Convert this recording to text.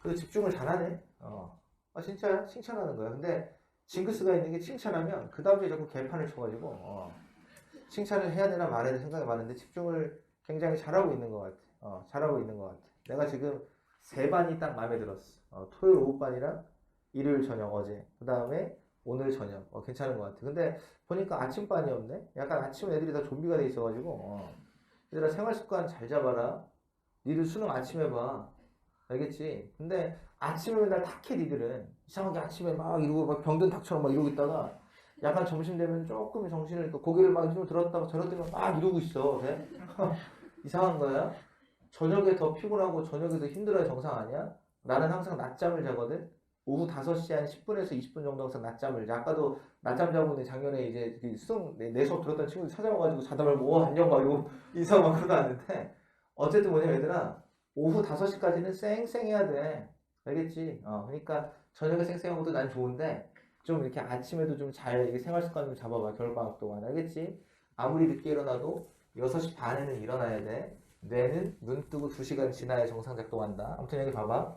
그래도 집중을 잘하네. 어. 아, 진짜야? 칭찬하는 거야. 근데 징크스가 있는 게 칭찬하면 그 다음 주에 자꾸 개판을 쳐가지고 어. 칭찬을 해야 되나 말아야 되나 생각이 많은데 집중을 굉장히 잘하고 있는 것 같아. 어, 잘하고 있는 것 같아. 내가 지금 세 반이 딱 마음에 들었어. 어, 토요일 오후 반이랑 일요일 저녁 어제. 그 다음에 오늘 저녁. 어, 괜찮은 것 같아. 근데 보니까 아침 반이 없네? 약간 아침 애들이 다 좀비가 돼 있어가지고. 어. 얘들아 생활 습관 잘 잡아라. 니들 수능 아침에 봐. 알겠지? 근데 아침에 맨날 탁해 니들은. 이상하게 아침에 막 이러고 막 병든 닭처럼 막 이러고 있다가 약간 점심 되면 조금 정신을 잃고 고개를 막좀 들었다가 저렸다가 막 이러고 있어. 네? 이상한 거야? 저녁에 더 피곤하고 저녁에 더 힘들어야 정상 아니야? 나는 항상 낮잠을 자거든? 오후 5시 한 10분에서 20분 정도 항상 낮잠을 자. 아까도 낮잠 자고 있는데 작년에 이제 그 수능 내, 내 수업 들었던 친구들 찾아와가지고 자다 말고 오 안녕 막 이러고 인사하고 막 그러다 왔는데 어쨌든 뭐냐면 얘들아 오후 5시까지는 쌩쌩해야 돼. 알겠지? 어, 그러니까 저녁에 쌩쌩한 것도 난 좋은데 좀 이렇게 아침에도 좀 잘 생활 습관 좀 잡아봐 겨울방학 동안 알겠지? 아무리 늦게 일어나도 6시 반에는 일어나야 돼 뇌는 눈 뜨고 2시간 지나야 정상 작동한다 아무튼 여기 봐봐